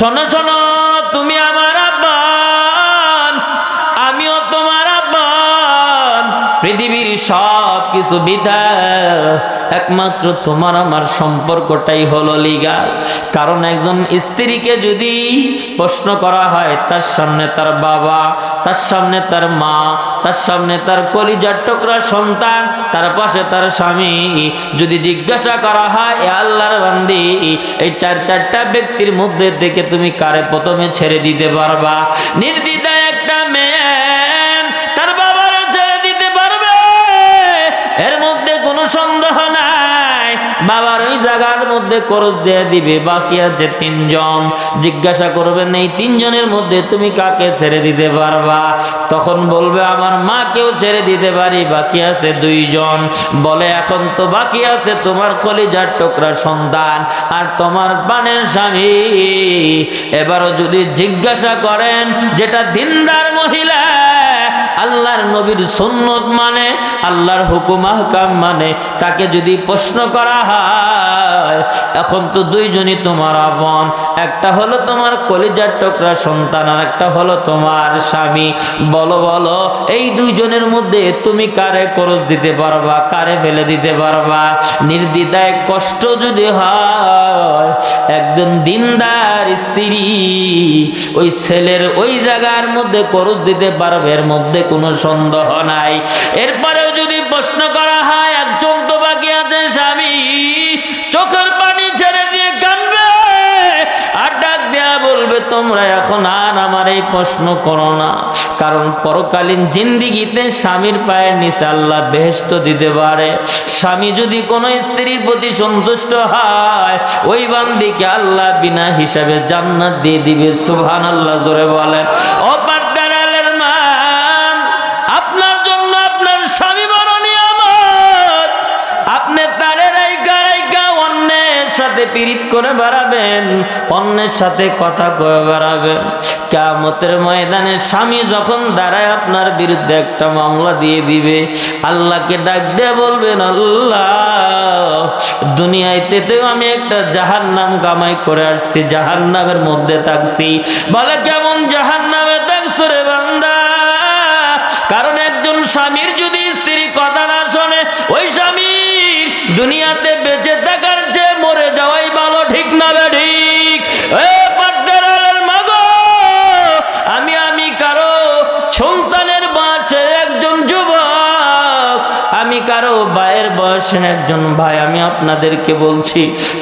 শোনো শোনো তুমি আমার আব্বান কিছু বিধা একমাত্র তোমার আমার সম্পর্কটাই হলো লিগাল কারণ একজন স্ত্রীকে যদি প্রশ্ন করা হয়, তার সামনে তার বাবা, তার সামনে তার মা, তার সামনে তার কলিজার টুকরা সন্তান, তার পাশে তার স্বামী যদি জিজ্ঞাসা করা হয়, এ আল্লাহর বান্দি, এই চার চারটা ব্যক্তির মধ্যে থেকে তুমি কারে প্রথমে ছেড়ে দিতে পারবা? নির্দ্বিধায় মধ্যে খরচ দিয়ে দিবে, বাকি আছে তিনজন। জিজ্ঞাসা করবেন এই তিনজনের মধ্যে তুমি কাকে ছেড়ে দিতে পারবা? তখন বলবে, আমার মাকেও ছেড়ে দিতে পারি, বাকি আছে দুইজন। বলে, এখন তো বাকি আছে তোমার কলিজার টুকরা সন্তান আর তোমার পানের স্বামী। এবারও যদি জিজ্ঞাসা করেন, যেটা দিনদার মহিলা আল্লাহর নবীর সুন্নত মানে আল্লাহর হুকুম আহকাম মানে তাকে যদি প্রশ্ন করা হয়, এখন তো দুইজনই তোমার আপন, একটা হলো তোমার কলিজার টুকরা সন্তান আর একটা হলো তোমার স্বামী। বলো বলো, এই দুইজনের মধ্যে তুমি কারে খরচ দিতে পারবা, কারে ফেলে দিতে পারবা? নির্দ্বিধায় কষ্ট যদি হয়, একজন দিনদার স্ত্রী ওই ছেলের ওই জায়গার মধ্যে খরচ দিতে পারবে, এর মধ্যে কোনো সন্দেহ নাই। এরপরেও যদি প্রশ্ন করা হয়, একজন তো বাকি আছে, স্বামী। চোখের পানি ছেড়ে দিয়ে কানবে আর ডাক দেয়া বলবে, তোমরা এখন আর আমার এই প্রশ্ন করো না। কারণ পরকালীন জিন্দিগিতে স্বামীর পায়ের নিচে আল্লাহ বেহেস্ত দিতে পারে। স্বামী যদি কোনো স্ত্রীর প্রতি সন্তুষ্ট হয়, ওই বান্দিকে আল্লাহ বিনা হিসাবে জান্নাত দিয়ে দিবে। সুবহান আল্লাহ জোরে বলেন। সাথে পীড়িত করে বেড়াবেন, অন্যের সাথে কথা কয়ে বেড়াবেন। কেমতের ময়দানে স্বামী যখন দাঁড়ায় আপনার বিরুদ্ধে একটা মামলা দিয়ে দিবে, আল্লাহকে ডাক দিয়ে বলবেন, আল্লাহ, দুনিয়াতে তো আমি একটা জাহান নাম কামাই করে আসছি জাহান নামের মধ্যে থাকছি। বলে, কেমন জাহান নামে থাকছো রে বান্দা? কারণ একজন স্বামীর যদি কারও ভাইয়ের বয়সের একজন ভাই, আমি আপনাদেরকে বলছি,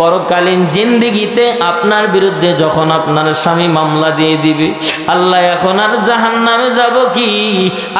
পরকালীন জিন্দিগিতে আপনার বিরুদ্ধে যখন আপনার স্বামী মামলা দিয়ে দিবে, আল্লাহ এখন আর জাহান নামে যাব কি?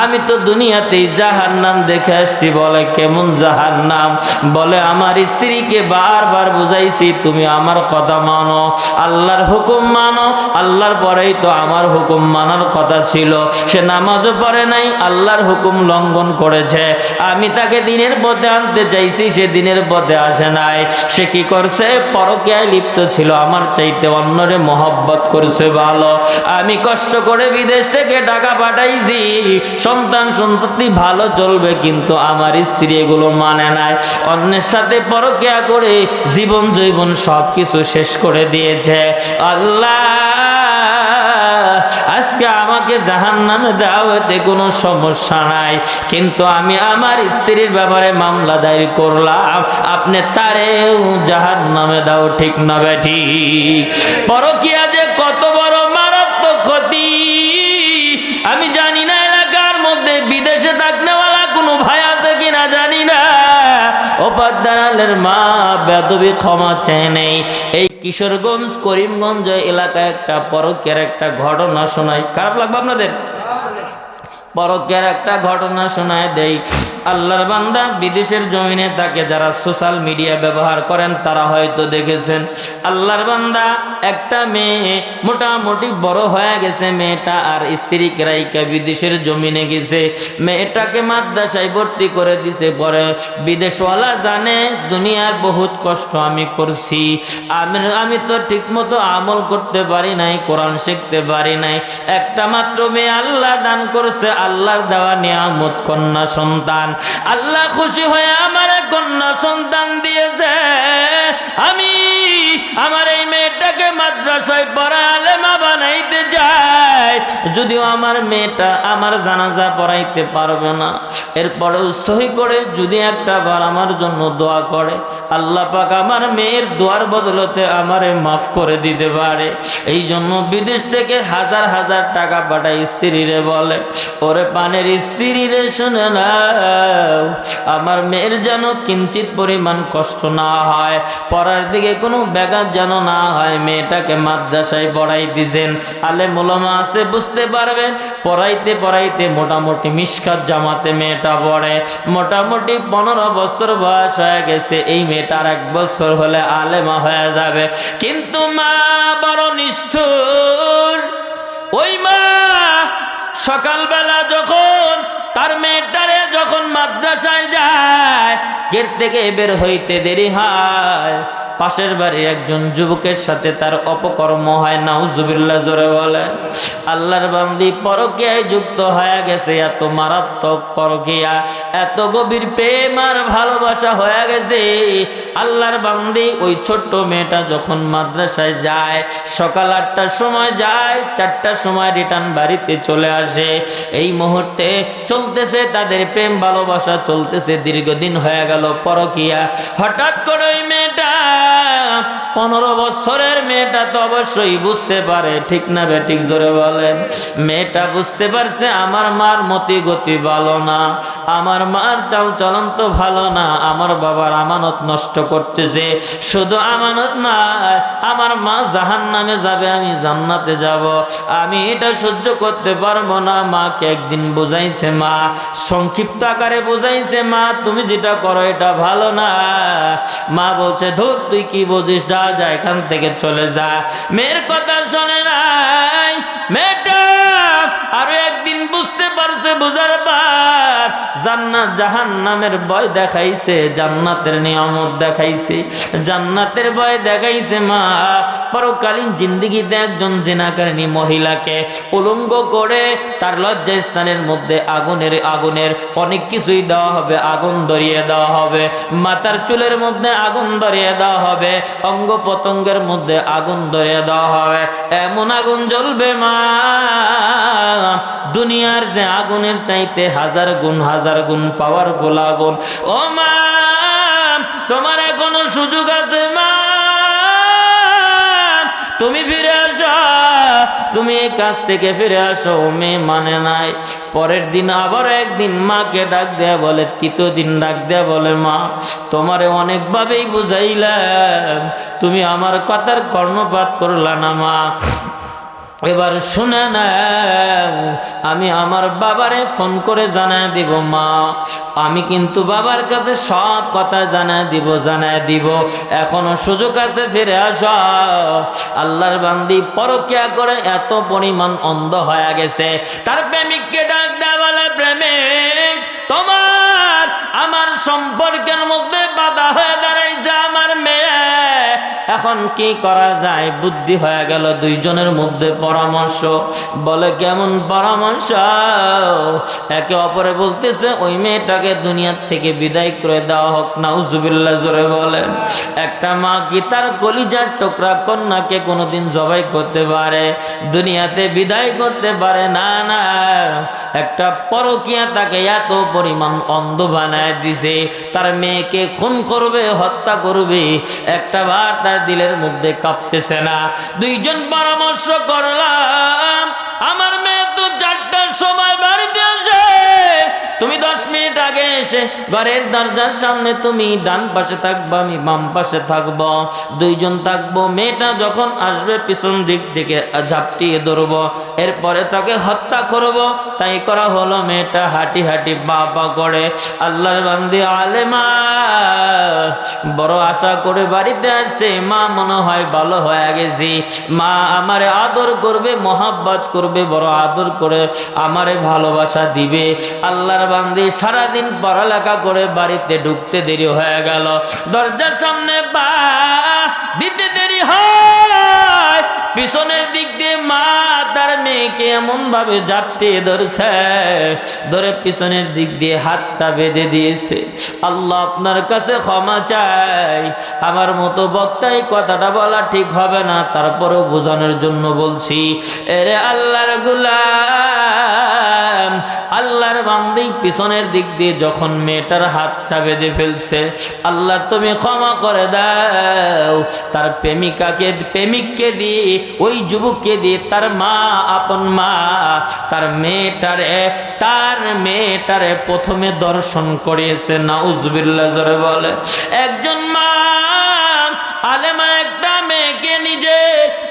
আমি তো দুনিয়াতেই জাহান নাম দেখে আসছি, বলে কেমন জাহান নাম বলে, আমার স্ত্রীকে বারবার বুঝাইছি, তুমি আমার কথা মানো, আল্লাহর হুকুম মানো, আল্লাহর পরেই তো আমার হুকুম মানার কথা ছিল, সে নামাজও পড়ে নাই, আল্লাহর হুকুম লঙ্ঘন করেছে। আমি তাকে দিনের পথে আনতে চাইছি, সে দিনের পথে আসে নাই। সে কি করছে? পরকীয়ায় লিপ্ত ছিল, আমার চাইতে অন্যরে মহব্বত করছে ভালো। আমি কষ্ট করে বিদেশ থেকে টাকা পাঠাইছি, সন্তান সন্ততি ভালো চলবে, কিন্তু আমার স্ত্রী এগুলো মানে নাই। অন্যের সাথে পরকিয়া করে জীবন জৈবন সব কিছু শেষ করে দিয়েছে। আল্লাহ! আমাকে জাহান নামে দাও এতে কোনো সমস্যা নাই। কিন্তু আমি আমার স্ত্রীর ব্যাপারে মামলা দায়ের করলাম। আপনি তারেও জাহান নামে দাও, ঠিক না ব্যাঠি পরকিয়া যে কত ওপাদানালের মা বেদবি ক্ষমা চায় নেই। এই কিশোরগঞ্জ করিমগঞ্জ এলাকায় একটা পরকের একটা ঘটনা শোনায় খারাপ লাগবে আপনাদের? পরকের একটা ঘটনা শোনায় দেই। আল্লাহর বান্দা বিদেশের জমিনে তাকে যারা সোশ্যাল মিডিয়া ব্যবহার করেন, তারা হয়তো দেখেছেন, আল্লাহর বান্দা একটা মেয়ে মোটামুটি বড় হয়ে গেছে, মেয়েটা আর স্ত্রী কেরাইকা বিদেশের জমিনে গেছে। মেয়েটাকে মাদ্রাসায় ভর্তি করে দিছে, পরে বিদেশওয়ালা জানে, দুনিয়ার বহুত কষ্ট আমি করছি। আমি আমি তো ঠিক মতো আমল করতে পারি নাই, কোরআন শিখতে পারি নাই। একটা মাত্র মেয়ে আল্লাহ দান করছে আল্লাহর দেওয়া নিয়ামত কন্যা সন্তান। আল্লাহ খুশি হয়ে আমার কন্যা সন্তান দিয়েছে। আমি আমার এই মেয়েটাকে মাদ্রাসায় পড়ালে যদিও আমার মেয়েটা আমার জানাজা পড়াইতে পারবে না। এরপরেও সহি করে যদি একটা বার আমার জন্য দোয়া করে, আল্লাহ পাক আমার মেয়ের দোয়ার বদলতে আমারে মাফ করে দিতে পারে। এই জন্য বিদেশ থেকে হাজার হাজার টাকা পাঠায় স্ত্রীরে বলে, ওরে পানের স্ত্রীরে শুনে নাও, আমার মেয়ের যেন কিঞ্চিত পরিমাণ কষ্ট না হয়, পড়ার দিকে কোনো ব্যাঘাত যেন না হয়। মেয়েটাকে মাদ্রাসায় পড়াই দিছেন আলে মোলামা আছে, বুঝতে পারবেন? পড়াইতে পড়াইতে মোটামুটি মিসকাত জামাতে মেয়েটা পড়ে। মোটামুটি পনেরো বছর বয়স হয়ে গেছে, এই মেয়েটার এক বছর হলে আলেমা হয়ে যাবে। কিন্তু মা বড় নিষ্ঠুর। ওই মা সকালবেলা যখন তার মেয়েটারে যখন মাদ্রাসায় যায়, গেট থেকে বের হইতে দেরি হয়। পাশের বাড়ির একজন যুবকের সাথে তার অপকর্ম হয়, নাউজুবিল্লাহ জোরে বলে। আল্লাহর বান্দি পরকিয়ায় যুক্ত হয়ে গেছে, এত মারাত্মক পরকিয়া, এত গভীর প্রেম আর ভালোবাসা হয়ে গেছে। আল্লাহর বান্দি ওই ছোট্ট মেয়েটা যখন মাদ্রাসায় যায়, সকাল আটটার সময় যায়, চারটার সময় রিটার্ন বাড়িতে চলে আসে। এই মুহূর্তে চলতেছে তাদের প্রেম ভালোবাসা চলতেছে দীর্ঘদিন হয়ে গেল পরকিয়া। হঠাৎ করে পনেরো বছরের মেয়েটা তো অবশ্যই বুঝতে পারে। ঠিক না বেঠিক জোরে বলেন। মেয়েটা বুঝতে পারছে আমার মার মতি গতি ভালো না। আমার মার চাল চলন তো ভালো না। আমার বাবার আমানত নষ্ট করতেছে। শুধু আমানত না, আমার মা জাহান নামে যাবে, আমি জান্নাতে যাব। আমি এটা সহ্য করতে পারব না। মাকে একদিন বুঝাইছে মা, সংক্ষিপ্ত আকারে বুঝাইছে মা, তুমি যেটা করো এটা ভালো না। মা বলছে, ধর, তুই কি বুঝিস? যা যা যা এখান থেকে চলে যা মেয়ের কথা শোনে নাই। মেয়েটা আরও একদিন বুঝতে পারছে, বুঝার পর জান্নাত জাহান নামের ভয় দেখাইছে, জান্নাতের নিয়ামত দেখাইছে, জান্নাতের ভয় দেখাইছে মা। পরকালীন একজন জেনাকারিনী মহিলাকে উলঙ্গ করে তার স্থানের মধ্যে আগুনের আগুনের অনেক কিছুই দেওয়া হবে, আগুন ধরিয়ে দেওয়া হবে, মাথার চুলের মধ্যে আগুন ধরিয়ে দেওয়া হবে অঙ্গ পতঙ্গের মধ্যে আগুন ধরিয়ে দেওয়া হবে। এমন আগুন জ্বলবে মা। দুনিয়ার যে আগুনের চাইতে হাজার গুণ হাজার গুণ পাওয়ারফুল আগুন। ও মা, তোমার এখনও সুযোগ আছে মা। তুমি ফিরে আসো, তুমি এই কাজ থেকে ফিরে আসো মেয়ে মানে নাই। পরের দিন আবার একদিন মাকে ডাক দেয়া বলে, তৃতীয় দিন ডাক দেয়া বলে, মা, তোমারে অনেকভাবেই বুঝাইলাম। তুমি আমার কথার কর্ণপাত করলা না, মা। এবার শুনে নাও, আমি আমার বাবারে ফোন করে জানায় দিব, মা। আমি কিন্তু বাবার কাছে সব কথা জানায় দিব জানায় দিব। এখনও সুযোগ আছে, ফিরে আস। আল্লাহর বান্দি পরকিয়া করে এত পরিমাণ অন্ধ হয়ে গেছে। তার প্রেমিককে ডাক দেয়া বলে, প্রেমিক, তোমার, আমার সম্পর্কের এখন কি করা যায়? বুদ্ধি হয়ে গেল দুইজনের মধ্যে পরামর্শ। বলে, কেমন পরামর্শ? একে অপরে বলতেছে, ওই মেয়েটাকে দুনিয়ার থেকে বিদায় করে দেওয়া হোক। না উজুবিল্লা জোরে বলেন একটা মা কি তার কলিজার টোকরা কন্যাকে কোনোদিন জবাই করতে পারে, দুনিয়াতে বিদায় করতে পারে। না না, একটা পরকিয়া তাকে এত পরিমাণ অন্ধ বানায় দিছে। তার মেয়েকে খুন করবে, হত্যা করবে। একটা বার তার দিলের মধ্যে কাঁপতেছে না। দুইজন পরামর্শ করলাম, আমার মেয়ে তো চারটার সময় বাড়িতে আসে। তুমি দশ এসে ঘরের দরজার সামনে তুমি ডান পাশে থাকব, আমি বাম পাশে থাকব। দুইজন থাকব, মেয়েটা যখন আসবে পিছন দিক থেকে ঝাপটিয়ে ধরবো, এরপরে তাকে হত্যা করব। তাই করা হলো মেয়েটা হাঁটি হাঁটি বা পা করে আল্লাহর বান্দি আলেমা, বড় আশা করে বাড়িতে আসছে। মা মনে হয় ভালো হয়ে গেছি। মা আমারে আদর করবে, মহাব্বত করবে, বড় আদর করে আমারে ভালোবাসা দিবে। আল্লাহর বান্দি সারাদিন পড়ালেখা করে বাড়িতে ঢুকতে দেরি হয়ে গেল। দরজার সামনে পা দিতে দেরি হয়। পিছনের দিক দিয়ে মা তার মেয়েকে এমন ভাবে জাপতে ধরছে, ধরে পিছনের দিক দিয়ে হাতটা বেঁধে দিয়েছে। আল্লাহ আপনার কাছে ক্ষমা চাই। আমার মতো বক্তাই কথাটা বলা ঠিক হবে না, তারপরেও বোঝানোর জন্য বলছি, এরে আল্লাহর গুলাম, আল্লাহর বান্দি পিছনের দিক দিয়ে যখন মেয়েটার হাতটা বেঁধে ফেলছে, আল্লাহ তুমি ক্ষমা করে দাও। তার প্রেমিকাকে, প্রেমিককে দিয়ে, ওই যুবককে দিয়ে তার মা আপন মা, তার মেয়েটারে তার মেয়েটারে প্রথমে দর্শন করিয়েছে নাউজবিল্লা জোরে বলে। একজন মা, আলেমা একটা মেয়েকে নিজে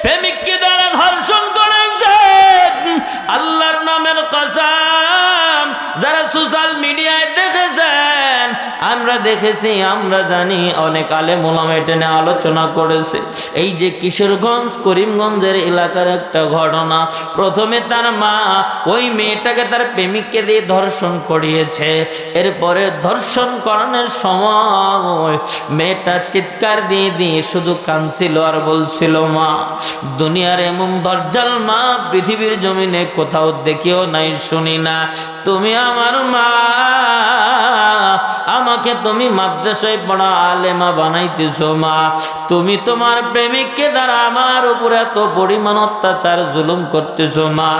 প্রেমিককে দ্বারা ধর্ষণ করেছে। আল্লাহর নামের কসাম, যারা সোশ্যাল দেখেছেন আমরা দেখেছি, আমরা জানি অনেক আলেম ওলামা এটা নিয়ে আলোচনা করেছে। এই যে কিশোরগঞ্জ, করিমগঞ্জের এলাকার একটা ঘটনা, প্রথমে তার মা ওই মেয়েটাকে তার প্রেমিককে দিয়ে ধর্ষণ করিয়েছে। এরপরে ধর্ষণ করানোর সময় মেয়েটা চিৎকার দিয়ে দিয়ে শুধু কাঁদছিল আর বলছিল, মা, দুনিয়ার এমন দরজাল মা পৃথিবীর জমিনে কোথাও দেখিও নাই, শুনি না। তুমি আমার মা আমাকে তুমি মাদ্রাসায় পড়া আলেমা বানাইতেছো, মা। তুমি তোমার প্রেমিককে দ্বারা আমার উপর এত পরিমাণ অত্যাচার, জুলুম করতেছো, মা।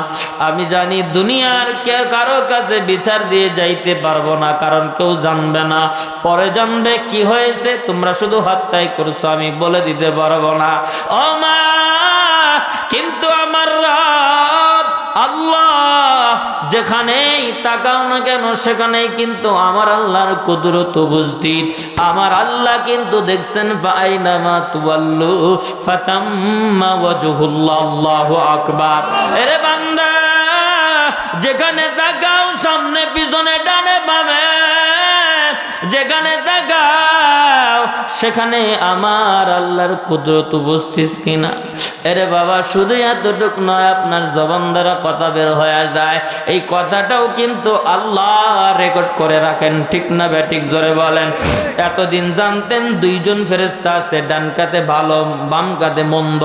আমি জানি দুনিয়ার কে কারও কাছে বিচার দিয়ে যাইতে পারব না, কারণ কেউ জানবে না। পরে জানবে কি হয়েছে, তোমরা শুধু হত্যাই করছ, আমি বলে দিতে পারব না। ও মা, কিন্তু আমার রব আল্লাহ যেখানেই তাকাও না কেন, সেখানেই কিন্তু আমার আল্লাহর কুদরত বুঝতি আমার আল্লাহ কিন্তু দেখছেন, ফাইনামা তুয়াল্লু ফাতাম্মা ওয়াজহুল্লাহ আকবার। এরে বান্দা, যেখানে তাকাও, সামনে, পিছনে, ডানে, বামে। যেখানে তাকাও সেখানে আমার আল্লাহর কুদরত উপস্থিত কিনা? এরে বাবা, শুধু এতটুক নয়, আপনার জবান দ্বারা কথা বের হয়ে যায়। এই কথাটাও কিন্তু আল্লাহ রেকর্ড করে রাখেন, ঠিক না ব্যাটিক জোরে বলেন। এতদিন জানতেন দুইজন ফেরেস্তা আছে, ডান কাতে ভালো, বাম কাতে মন্দ।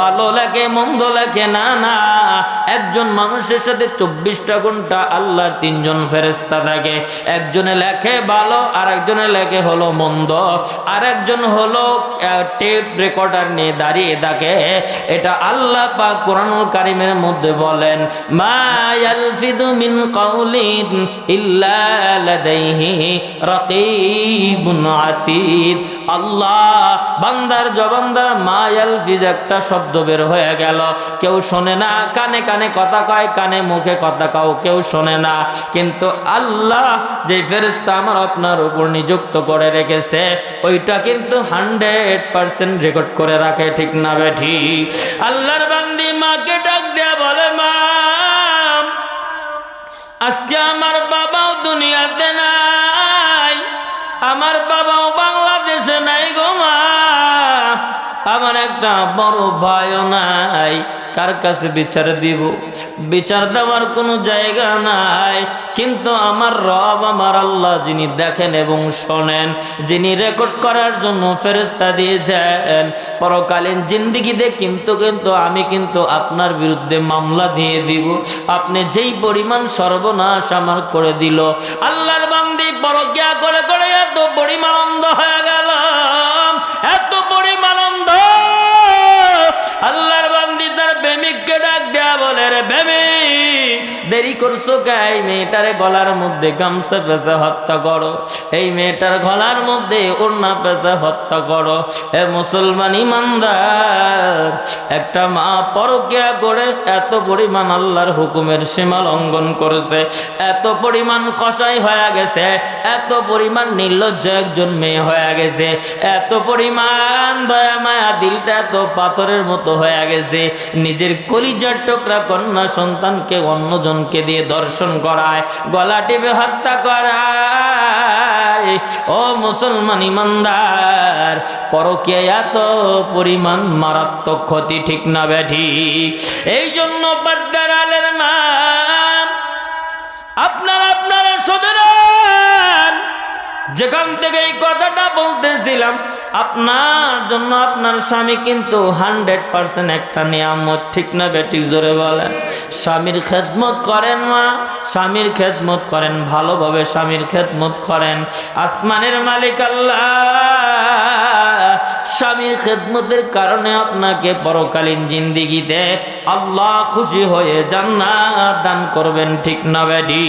ভালো লাগে, মন্দ লাগে, না না। একজন মানুষের সাথে চব্বিশটা ঘণ্টা আল্লাহর তিনজন ফেরেস্তা থাকে। একজনে লেখে ভালো আর একজনে লেখে হলো মন্দ। আর একজন হলো টেপ রেকর্ডার নিয়ে দাঁড়িয়ে থাকে। এটা আল্লাহ পাক কোরআনুল কারিমের মধ্যে বলেন একটা শব্দ বের হয়ে গেল। কেউ শোনে না, কানে কানে কানে কথা কয়, কানে মুখে কথা কাও, কেউ শোনে না। কিন্তু আল্লাহ যে ফেরেস্তা আমার আপনার উপর নিযুক্ত করে রেখেছে, ওইটা কিন্তু হান্ড্রেড পার্সেন্ট রেকর্ড করে রাখে, ঠিক না বেঠি? আল্লাহর বান্দি মাকে ডাক দেয়া বলে, মা, আজকে আমার বাবাও দুনিয়াতে নাই, আমার বাবাও বাংলাদেশে নাই গো মা, আমার একটা বড় ভাইও নাই। কার কাছে বিচার দিব? বিচার দেওয়ার কোনো জায়গা নাই। কিন্তু আমার রব, আমার আল্লাহ যিনি দেখেন এবং শোনেন, যিনি রেকর্ড করার জন্য ফেরেস্তা দিয়েছেন, পরকালীন জিন্দিগিতে কিন্তু কিন্তু আমি কিন্তু আপনার বিরুদ্ধে মামলা দিয়ে দিব। আপনি যেই পরিমাণ সর্বনাশ আমার করে দিল। আল্লাহর বান্দি পরকিয়া করে করে এত পরিমাণ অন্ধ হয়ে গেল। দেয়া বলে রে প্রেমিক দেরি করছ গাই মেয়েটারে গলার মধ্যে গামছা পেঁচে হত্যা করো। এই মেয়েটার গলার মধ্যে ওড়না পেঁচে হত্যা করো। এ মুসলমান ইমানদার, একটা মা পরকিয়া করে এত পরিমাণ আল্লাহর হুকুমের সীমা লঙ্ঘন করেছে, এত পরিমাণ কষাই হয়ে গেছে, এত পরিমাণ নির্লজ্জ একজন মেয়ে হয়ে গেছে, এত পরিমাণ দয়া মায়া দিলটা এত পাথরের মতো হয়ে গেছে, নিজের কলিজার টুকরা কন্যা সন্তানকে অন্যজনকে দিয়ে দর্শন করায়, গলা টিপে হত্যা করায়। ও মুসলমান ইমানদার পরকে এত পরিমাণ মারাত্মক ক্ষতি ঠিক না ব্যাঠি এই জন্য বাদ্দার আলের মা, আপনার আপনারা সদরান যেখান থেকে এই কথাটা বলতেছিলাম আপনার জন্য আপনার স্বামী কিন্তু হান্ড্রেড পার্সেন্ট একটা নিয়ামত, ঠিক না বেঠিক জোরে বলেন। স্বামীর খেদমত করেন মা, স্বামীর খেদমত করেন, ভালোভাবে স্বামীর খেদমত করেন। আসমানের মালিক আল্লাহ, স্বামীর খেদমতের কারণে আপনাকে পরকালীন জিন্দিগিতে আল্লাহ খুশি হয়ে জান্নাত দান করবেন, ঠিক না বেটি